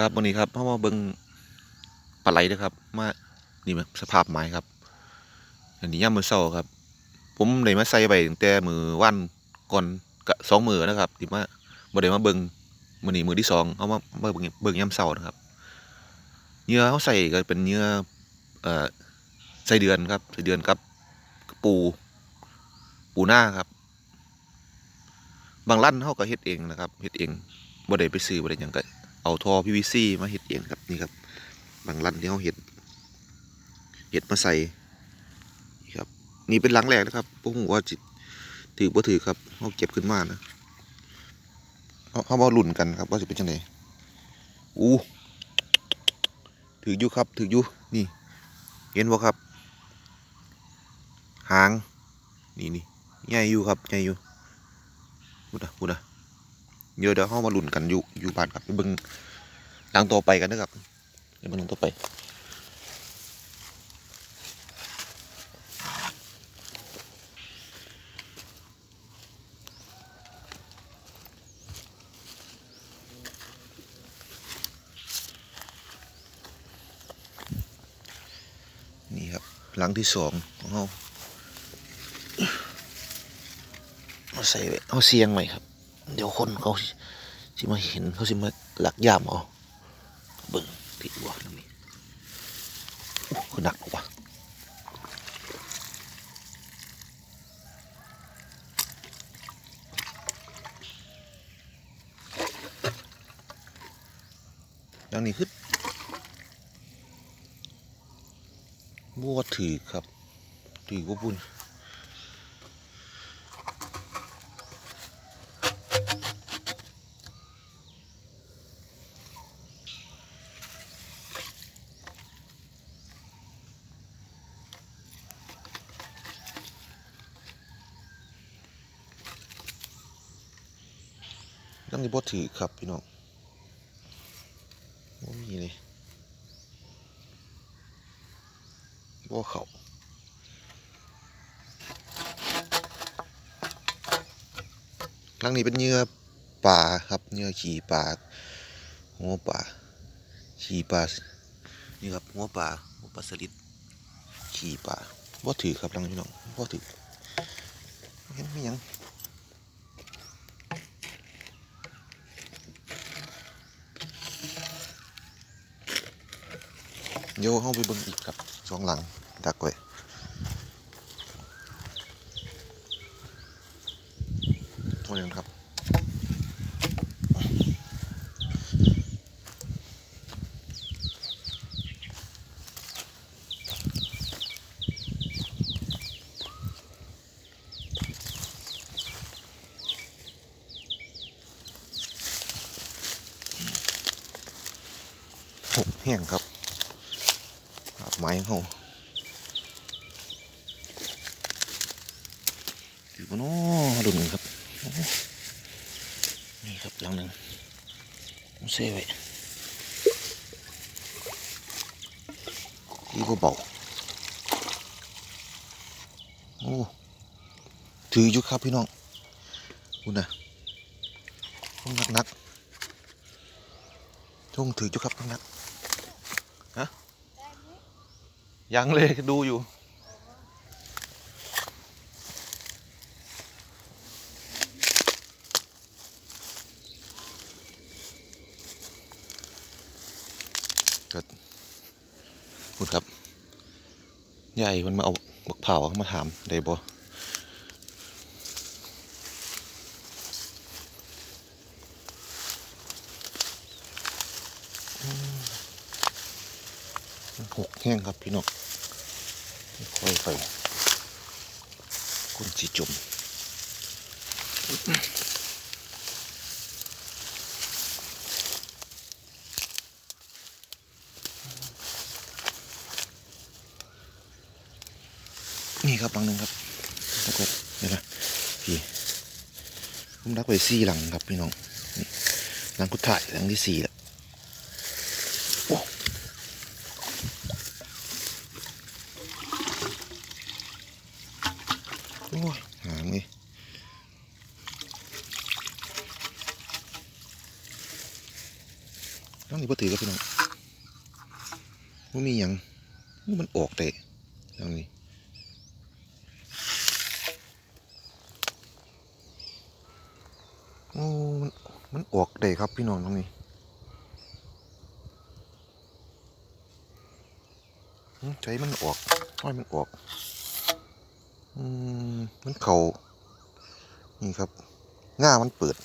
ครับวันนี้ครับเพราะว่าเบิ่งปลาไหลนะครับ มานี่มันสภาพไม้ครับ อันนี้ย่ามือเศร้าครับ ผมเลยมาใส่ไปตั้งแต่มือวันก่อนกะสองมือนะครับที่มาบ่ได้มาเบิ่งมือนี้มือที่สองเอามามาเบิ่งเบิ่งย่ามเศร้านะครับเหยื่อเขาใส่ก็เป็นเหยื่อเอ่อใส่เดือนครับใส่เดือนกับปู ปูหน้าครับ บางร้านเขาก็เฮ็ดเองนะครับเฮ็ดเองบ่ได้ไปซื้อบ่ได้หยังก็ เอาท่อ PVC มาเห็ดเองครับนี่ครับ บางรันที่เขาเห็ดเห็ดมาใส่นี่ครับ นี่เป็นหลังแรกนะครับพวกผมว่าจิตถือบ่าถือครับเขาเก็บขึ้นมานะเขาเขามาลุ่นกันครับว่าจะเป็นจังไงอู้ถืออยู่ครับถืออยู่นี่เห็นบ่ครับ หาง นี่นี่ใหญ่อยู่ครับใหญ่อยู่พูดะพูดะ เดี๋ยวเดี๋ยวเข้ามาลุ้นกันอยู่อยู่บ้านครับไปเบิ่งหลังต่อไปกันนะครับไปเบิ่งหลังต่อไปนี่ครับหลังที่สองของเราเอาใส่ไว้เอาเสียงไว้ครับ เดี๋ยวคนเขาสิมาเห็นเขาสิมาหลักยามเอาเบิ่งติดบ่ตรงนี้คือหนักว่ะดังนี้คือบัวถือครับถือว่าบุญ นั่งนี่บ่ถือครับพี่น้องบ่มีเลยบ่เขาลังนี้เป็นเหยื่อปลาครับเหยื่อขี่ปลาหัวปลาขี่ปลานี่ครับหัวปลาหัวปลาสลิดขี่ปลาบ่ถือครับลังนี้พี่น้องบ่ถือเห็นไหมยัง เดี๋ยวเข้าไปเบิ่งอีกครับสองหลังดักไว้ตัวนี้ครับหกแห้งครับ ไม้ของเขาอยู่บนโอ้ดุนครับ นี่ครับหลังหนึ่งเซไว้ที่เบาโอ้ถืออยู่ครับพี่น้องคุณนะต้องนักนักต้องถืออยู่ครับนักนักๆฮะ ยังเลยดูอยู่ ก็พูดครับ ใหญ่มันมาเอาบักเผามาถามได้บ่อืมมันหกแห้งครับ พี่น้อง ค่อยไปคุณสิจมนี่ครับหลังหนึ่งครับตะกบเดี๋ยวนะพี่ผมรักไปสี่หลังครับพี่น้องนี่หลังกุดถ่ายหลังที่สี่แล้วโอ้โอ้ยหางเลยน้องนี่บ่ถือกับพี่น้องว่ามีหยังนี่มันออกแต่อย่างนี้โอ้มันมันออกได้ครับพี่น้องตรงนี้ใช้มันออกห้อยมันออก อืม มันเขานี่ครับง่ามันเปิด